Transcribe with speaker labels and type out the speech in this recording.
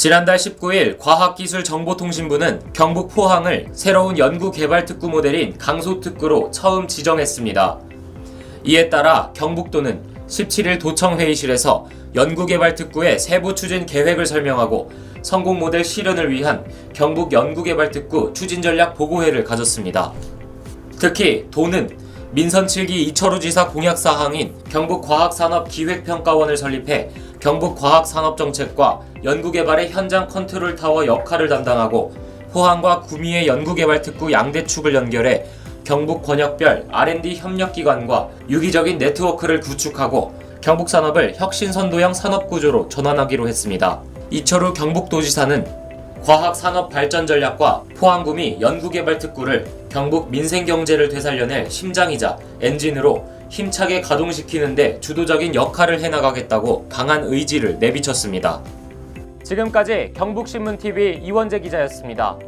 Speaker 1: 지난달 19일 과학기술정보통신부는 경북 포항을 새로운 연구개발 특구 모델인 강소특구로 처음 지정했습니다. 이에 따라 경북도는 17일 도청회의실에서 연구개발 특구의 세부 추진 계획을 설명하고 성공 모델 실현을 위한 경북 연구개발 특구 추진 전략 보고회를 가졌습니다. 특히 도는 민선 7기 이철우 지사 공약 사항인 경북과학산업기획평가원을 설립해 경북과학산업정책과 연구개발의 현장 컨트롤 타워 역할을 담당하고 포항과 구미의 연구개발특구 양대축을 연결해 경북 권역별 R&D 협력기관과 유기적인 네트워크를 구축하고 경북 산업을 혁신선도형 산업구조로 전환하기로 했습니다. 이철우 경북도지사는 과학산업발전전략과 포항구미 연구개발특구를 경북 민생 경제를 되살려낼 심장이자 엔진으로 힘차게 가동시키는데 주도적인 역할을 해나가겠다고 강한 의지를 내비쳤습니다. 지금까지 경북신문TV 이원재 기자였습니다.